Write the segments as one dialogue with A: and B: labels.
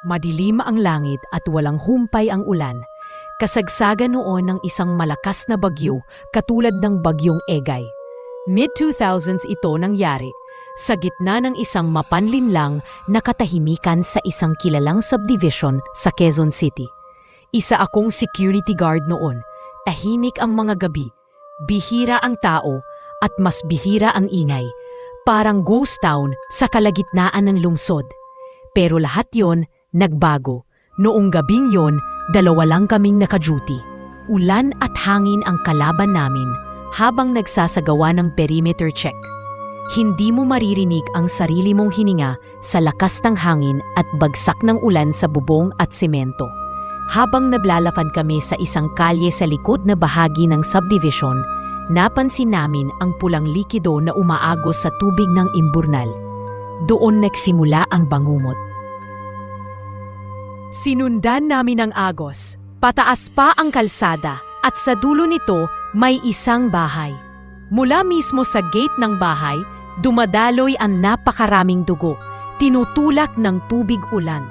A: Madilim ang langit at walang humpay ang ulan. Kasagsagan noon ng isang malakas na bagyo katulad ng bagyong Egay. Mid-2000s ito nangyari sa gitna ng isang mapanlinlang na katahimikan sa isang kilalang subdivision sa Quezon City. Isa akong security guard noon. Tahimik ang mga gabi. Bihira ang tao at mas bihira ang ingay. Parang ghost town sa kalagitnaan ng lungsod. Pero lahat yon nagbago. Noong gabing yon, dalawa lang kaming naka-duty. Ulan at hangin ang kalaban namin habang nagsasagawa ng perimeter check. Hindi mo maririnig ang sarili mong hininga sa lakas ng hangin at bagsak ng ulan sa bubong at semento. Habang naglalakad kami sa isang kalye sa likod na bahagi ng subdivision, napansin namin ang pulang likido na umaagos sa tubig ng imburnal. Doon nagsimula ang bangumot. Sinundan namin ang agos. Pataas pa ang kalsada at sa dulo nito may isang bahay. Mula mismo sa gate ng bahay, dumadaloy ang napakaraming dugo, tinutulak ng tubig ulan.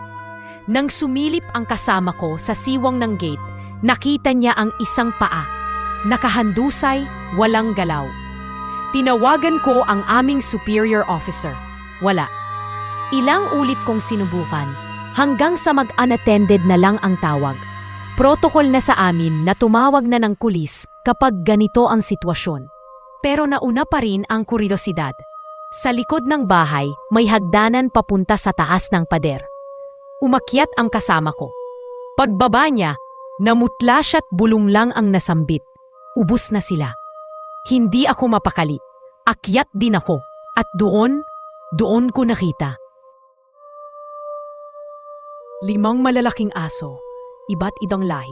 A: Nang sumilip ang kasama ko sa siwang ng gate, nakita niya ang isang paa. Nakahandusay, walang galaw. Tinawagan ko ang aming superior officer. Wala. Ilang ulit kong sinubukan, hanggang sa mag-unattended na lang ang tawag. Protocol na sa amin na tumawag na ng kulis kapag ganito ang sitwasyon. Pero nauna pa rin ang kuryosidad. Sa likod ng bahay, may hagdanan papunta sa taas ng pader. Umakyat ang kasama ko. Pagbaba niya, namutla siya't bulong lang ang nasambit. Ubus na sila. Hindi ako mapakali. Akyat din ako. At doon, doon ko nakita. Limang malalaking aso, iba't idang lahi,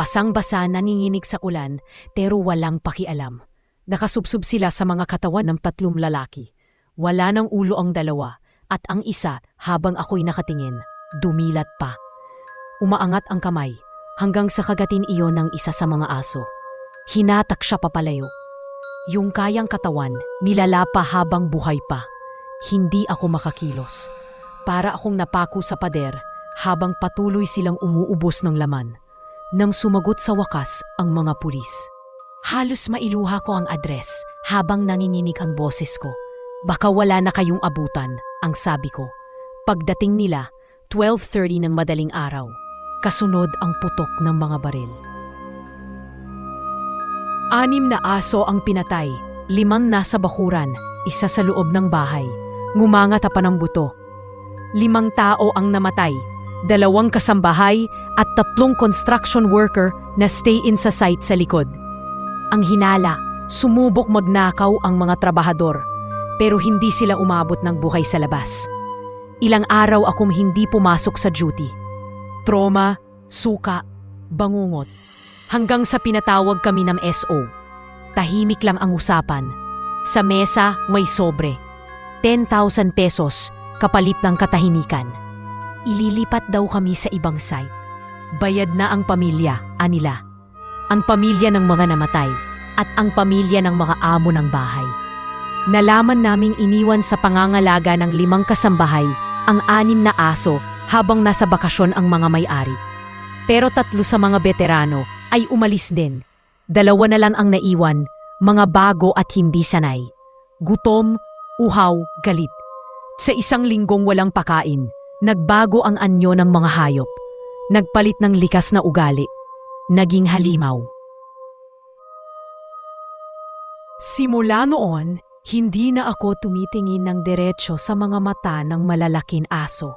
A: basang-basa nanginginig sa ulan pero walang pakialam. Nakasubsob sila sa mga katawan ng tatlong lalaki. Wala ng ulo ang dalawa at ang isa habang ako'y nakatingin, dumilat pa. Umaangat ang kamay hanggang sa kagatin iyon ng isa sa mga aso. Hinatak siya papalayo. Yung kayang katawan, nilala pa habang buhay pa. Hindi ako makakilos. Para akong napako sa pader habang patuloy silang umuubos ng laman. Nang sumagot sa wakas ang mga pulis. Halos mailuha ko ang address habang nanginginig ang boses ko. Baka wala na kayong abutan, ang sabi ko. Pagdating nila, 12.30 ng madaling araw. Kasunod ang putok ng mga baril. Anim na aso ang pinatay, limang nasa bakuran, isa sa loob ng bahay. Ngumanga pa ng buto. Limang tao ang namatay, dalawang kasambahay at tatlong construction worker na stay-in sa site sa likod. Ang hinala, sumubok magnakaw ang mga trabahador, pero hindi sila umabot ng buhay sa labas. Ilang araw akong hindi pumasok sa duty. Trauma, suka, bangungot. Hanggang sa pinatawag kami ng SO. Tahimik lang ang usapan. Sa mesa may sobre. 10,000 pesos kapalit ng katahimikan. Ililipat daw kami sa ibang site. Bayad na ang pamilya, anila. Ang pamilya ng mga namatay at ang pamilya ng mga amo ng bahay. Nalaman naming iniwan sa pangangalaga ng limang kasambahay ang anim na aso habang nasa bakasyon ang mga may-ari. Pero tatlo sa mga veterano ay umalis din. Dalawa na lang ang naiwan, mga bago at hindi sanay. Gutom, uhaw, galit. Sa isang linggong walang pakain, nagbago ang anyo ng mga hayop. Nagpalit ng likas na ugali. Naging halimaw. Simula noon, hindi na ako tumitingin ng diretsyo sa mga mata ng malalaking aso.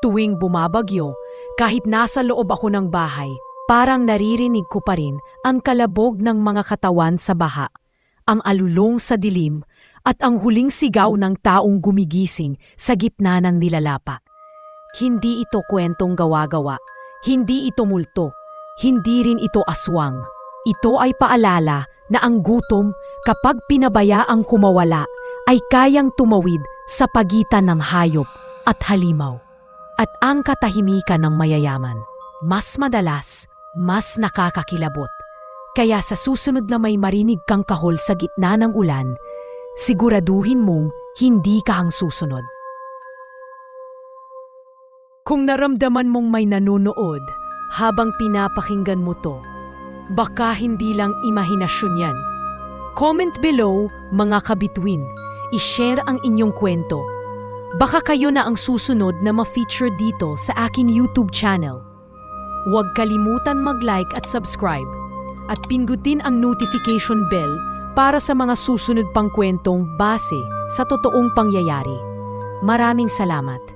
A: Tuwing bumabagyo, kahit nasa loob ako ng bahay, parang naririnig ko pa rin ang kalabog ng mga katawan sa baha, ang alulong sa dilim, at ang huling sigaw ng taong gumigising sa gitna ng nilalapa. Hindi ito kwentong gawa-gawa, hindi ito multo, hindi rin ito aswang. Ito ay paalala na ang gutom kapag pinabayaang kumawala ay kayang tumawid sa pagitan ng hayop at halimaw. At ang katahimikan ng mayayaman, mas madalas, mas nakakakilabot. Kaya sa susunod na may marinig kang kahol sa gitna ng ulan, siguraduhin mong hindi ka ang susunod. Kung naramdaman mong may nanonood habang pinapakinggan mo to, baka hindi lang imahinasyon yan. Comment below, mga kabituin. I-share ang inyong kwento. Baka kayo na ang susunod na ma-feature dito sa aking YouTube channel. Huwag kalimutan mag-like at subscribe at pingutin ang notification bell para sa mga susunod pang kwentong base sa totoong pangyayari. Maraming salamat.